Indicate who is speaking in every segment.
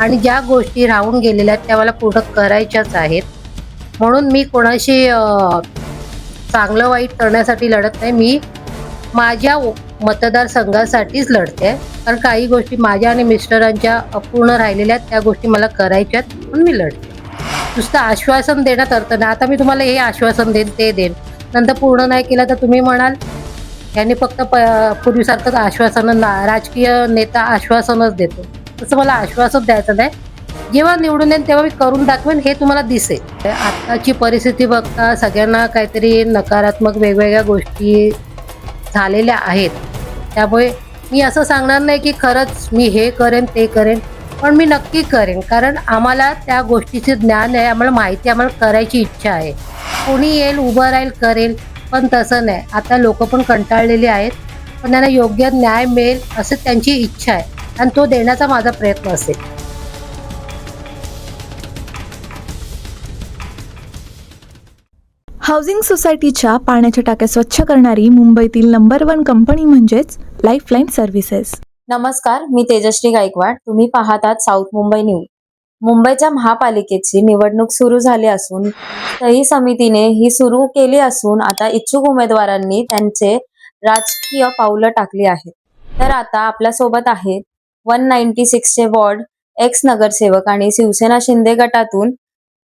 Speaker 1: आणि ज्या गोष्टी राहून गेलेल्या आहेत त्या मला पूर्ण करायच्याच आहेत. म्हणून मी कोणाशी चांगलं वाईट करण्यासाठी लढत नाही. मी माझ्या मतदारसंघासाठीच लढते. कारण काही गोष्टी माझ्या आणि मिस्टरांच्या अपूर्ण राहिलेल्या आहेत त्या गोष्टी मला करायच्यात म्हणून मी लढते. नुसतं आश्वासन देण्यात अर्थ नाही. आता मी तुम्हाला हे आश्वासन देईन ते देईन. नंतर पूर्ण नाही केलं तर तुम्ही म्हणाल यांनी फक्त प पूर्वीसारखंच आश्वासन राजकीय नेता आश्वासनच देतो. तसं मला आश्वासन द्यायचं नाही. जेव्हा निवडून येईल तेव्हा मी करून दाखवेन हे तुम्हाला दिसेल. आत्ताची परिस्थिती बघता सगळ्यांना काहीतरी नकारात्मक वेगवेगळ्या गोष्टी झालेल्या आहेत. त्यामुळे मी असं सांगणार नाही की खरंच मी हे करेन ते करेन पण मी नक्की करेन. कारण आम्हाला त्या गोष्टीचे ज्ञान आहे आम्हाला माहिती आम्हाला करायची इच्छा आहे. कोणी येईल उभं राहील करेल पण तसं नाही. आता लोक पण कंटाळलेली आहेत पण त्यांना योग्य न्याय मिळेल असं त्यांची इच्छा आहे. आणि तो देण्याचा माझा प्रयत्न असेल.
Speaker 2: हाऊसिंग सोसायटीच्या पाण्याच्या टाक्या स्वच्छ करणारी मुंबईतील नंबर वन कंपनी म्हणजेच लाईफलाईन सर्व्हिसेस
Speaker 3: नमस्कार मी तेजश्री गायकवाड. तुम्ही पाहतात साऊथ मुंबई न्यूज मुंबईच्या महापालिकेची निवडणूक सुरू झाली असून सही समितीने ही सुरू केली असून आता इच्छुक उमेदवारांनी त्यांचे राजकीय पावलं टाकली आहेत. तर आता आपल्यासोबत आहेत वन नाईन्टी सिक्सचे वॉर्ड एक्स नगरसेवक आणि शिवसेना शिंदे गटातून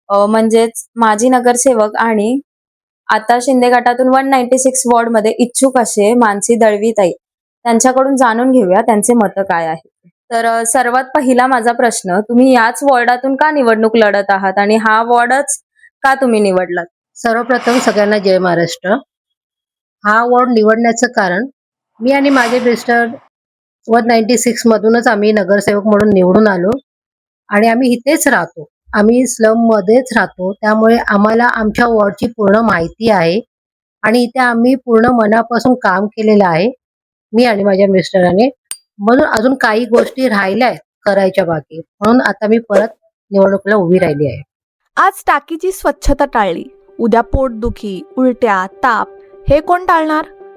Speaker 3: म्हणजेच माजी नगरसेवक आणि आता शिंदे गटातून वन नाईन्टी सिक्स वॉर्डमध्ये इच्छुक असे मानसी दळवीताई. त्यांच्याकडून जाणून घेऊया त्यांचे मतं काय आहे. तर सर्वात पहिला माझा प्रश्न तुम्ही याच वॉर्डातून का निवडणूक लढत आहात आणि हा वॉर्डच का तुम्ही निवडलात?
Speaker 1: सर्वप्रथम सगळ्यांना जय महाराष्ट्र. हा वॉर्ड निवडण्याचं कारण मी आणि माझे मिस्टर वन नाईन्टी सिक्स मधूनच आम्ही नगरसेवक म्हणून निवडून आलो. आणि आम्ही इथेच राहतो. आम्ही स्लम मध्येच राहतो. त्यामुळे आम्हाला आमच्या वॉर्डची पूर्ण माहिती आहे. आणि इथे आम्ही पूर्ण मनापासून काम केलेलं आहे. मी आणि माझ्या मिस्टराने. म्हणून अजून काही गोष्टी राहिल्या आहेत करायच्या बाकी. म्हणून आता मी परत निवडणुकीला उभी राहिली आहे.
Speaker 2: आज टाकीची स्वच्छता टाळली. उद्या पोटदुखी उलट्या ताप. हे कोण टाळणार?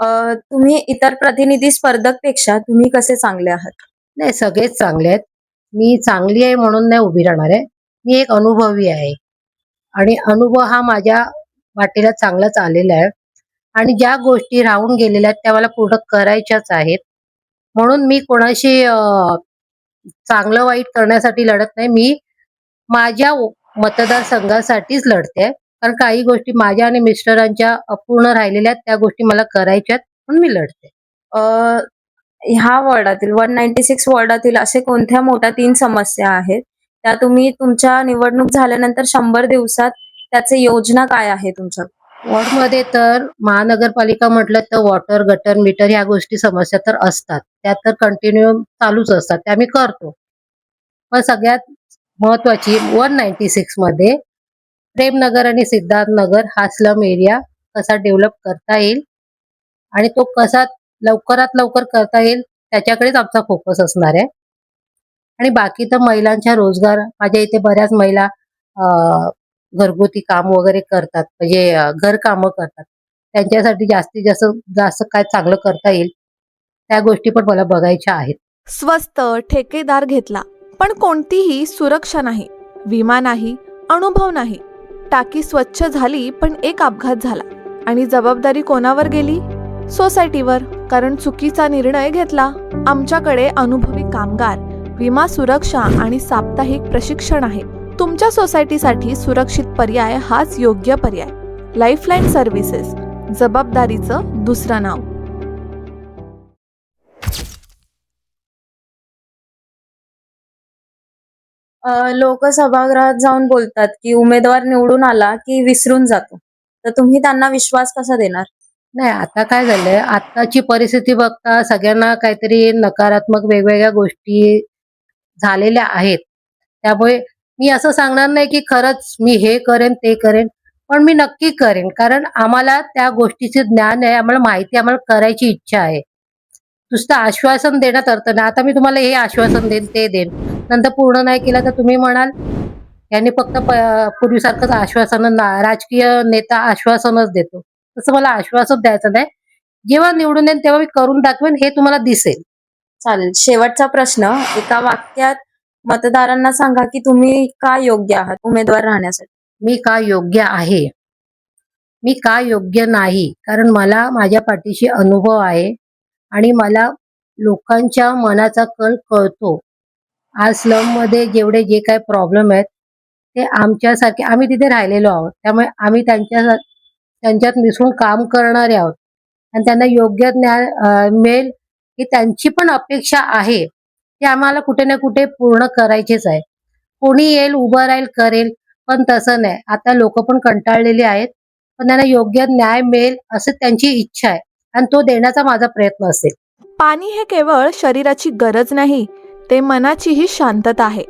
Speaker 3: तुम्ही इतर प्रतिनिधी स्पर्धकपेक्षा तुम्ही कसे चांगले आहात?
Speaker 1: नाही सगळेच चांगले आहेत. मी चांगली आहे म्हणून नाही उभी राहणार आहे. मी एक अनुभवी आहे. आणि अनुभव हा माझ्या वाटेला चांगलाच आलेला आहे. आणि ज्या गोष्टी राहून गेलेल्या आहेत त्या मला पूर्ण करायच्याच आहेत. म्हणून मी कोणाशी चांगलं वाईट करण्यासाठी लढत नाही. मी माझ्या मतदारसंघासाठीच लढते. कारण काही गोष्टी माझ्या आणि मिस्टरांच्या अपूर्ण राहिलेल्या त्या गोष्टी मला करायच्यात म्हणून मी लढते.
Speaker 3: ह्या वॉर्डातील वन नाईन्टी सिक्स वॉर्डातील असे कोणत्या मोठ्या तीन समस्या आहेत? त्या तुम्ही तुमच्या निवडणूक झाल्यानंतर शंभर दिवसात त्याचे योजना काय आहे तुमच्या?
Speaker 1: वॉर्डमध्ये तर महानगरपालिका म्हटलं तर वॉटर गटर मीटर ह्या गोष्टी समस्या तर असतात. त्या तर कंटिन्यू चालूच असतात. त्या आम्ही करतो. पण सगळ्यात महत्वाची वन नाईन्टी सिक्समध्ये प्रेमनगर आणि सिद्धार्थ नगर हा स्लम एरिया कसा डेव्हलप करता येईल आणि तो कसा लवकरात लवकर करता येईल त्याच्याकडेच आमचा फोकस असणार आहे. आणि बाकी तर महिलांच्या रोजगार माझ्या इथे बऱ्याच महिला घरगुती काम वगैरे करतात म्हणजे अ, घर कामं करतात. त्यांच्यासाठी जास्तीत जास्त जास्त काय चांगलं करता येईल त्या गोष्टी पण मला बघायच्या आहेत.
Speaker 2: स्वस्त ठेकेदार घेतला पण कोणतीही सुरक्षा नाही विमा नाही अनुभव नाही. टाकी स्वच्छ झाली पण एक अपघात झाला. आणि जबाबदारी कोणावर गेली? सोसायटीवर कारण चुकीचा निर्णय घेतला. आमच्याकडे अनुभवी कामगार विमा सुरक्षा आणि साप्ताहिक प्रशिक्षण आहे. तुमच्या सोसायटीसाठी सुरक्षित पर्याय हाच योग्य पर्याय. लाईफलाईन सर्व्हिसेस जबाबदारीचं दुसरं नाव.
Speaker 3: लोक सभागृहात जाऊन बोलतात की उमेदवार निवडून आला की विसरून जातो. तर तुम्ही त्यांना विश्वास कसा देणार?
Speaker 1: नाही आता काय झालंय? आताची परिस्थिती बघता सगळ्यांना काहीतरी नकारात्मक वेगवेगळ्या गोष्टी झालेल्या आहेत. त्यामुळे मी असं सांगणार नाही की खरंच मी हे करेन ते करेन पण मी नक्की करेन. कारण आम्हाला त्या गोष्टीचे ज्ञान आहे आम्हाला माहिती आम्हाला करायची इच्छा आहे. नुसतं आश्वासन देण्यात अर्थ नाही. आता मी तुम्हाला हे आश्वासन देईन ते देईन. नंतर पूर्ण नाही केलं तर तुम्ही म्हणाल यांनी फक्त पूर्वीसारखंच आश्वासन राजकीय नेता आश्वासनच देतो. तसं मला आश्वासन द्यायचं नाही. जेव्हा निवडून येईल तेव्हा मी करून दाखवेन हे तुम्हाला दिसेल.
Speaker 3: चालेल. शेवटचा प्रश्न एका वाक्यात मतदारांना सांगा की तुम्ही का योग्य आहात उमेदवार राहण्यासाठी?
Speaker 1: मी का योग्य आहे? मी का योग्य नाही? कारण मला माझ्या पाठीशी अनुभव आहे आणि मला लोकांच्या मनाचा कल कळतो. आज स्लममध्ये जेवढे जे काही प्रॉब्लेम आहेत ते आमच्यासारखे आम्ही तिथे राहिलेलो आहोत. त्यामुळे आम्ही त्यांच्या त्यांच्यात मिसळून काम करणारे आहोत. आणि त्यांना योग्य न्याय मिळेल ही त्यांची पण अपेक्षा आहे. ते आम्हाला कुठे ना कुठे पूर्ण करायचेच आहे. कोणी येईल उभं राहील करेल पण तसं नाही. आता लोक पण कंटाळलेली आहेत पण त्यांना योग्य न्याय मिळेल असं त्यांची इच्छा आहे. आणि तो देण्याचा माझा प्रयत्न असेल.
Speaker 2: पाणी हे केवळ शरीराची गरज नाही ते मनाचीही शांतता आहे.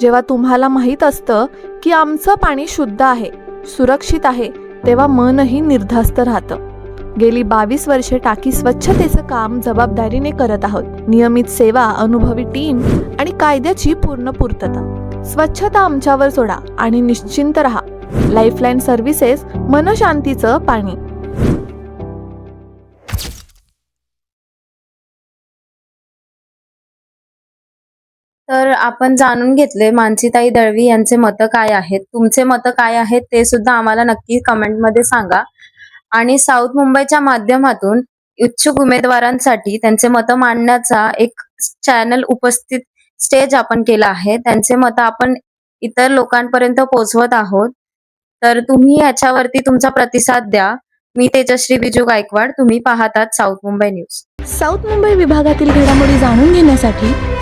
Speaker 2: जेव्हा तुम्हाला माहीत असतं की आमचं पाणी शुद्ध आहे सुरक्षित आहे तेव्हा मनही निर्धास्त राहतं. गेली बावीस वर्षे टाकी स्वच्छतेचं काम जबाबदारीने करत आहोत. नियमित सेवा अनुभवी टीम आणि कायद्याची पूर्ण पूर्तता. स्वच्छता आमच्यावर सोडा आणि निश्चिंत राहा. लाईफलाईन सर्व्हिसेस मनशांतीचं पाणी.
Speaker 3: तर आपण जाणून घेतले मानसीताई दळवी यांचे मतं काय आहेत. तुमचे मतं काय आहेत ते सुद्धा आम्हाला नक्की कमेंटमध्ये सांगा. आणि साऊथ मुंबईच्या माध्यमातून इच्छुक उमेदवारांसाठी त्यांचे मतं मांडण्याचा एक चॅनल उपस्थित स्टेज आपण केला आहे. त्यांचे मतं आपण इतर लोकांपर्यंत पोहोचवत आहोत. तर तुम्ही याच्यावरती तुमचा प्रतिसाद द्या. मी तेजश्री बिजू गायकवाड तुम्ही पाहतात south Mumbai news.
Speaker 2: South Mumbai विभागातील घडामोडी जाणून घेण्यासाठी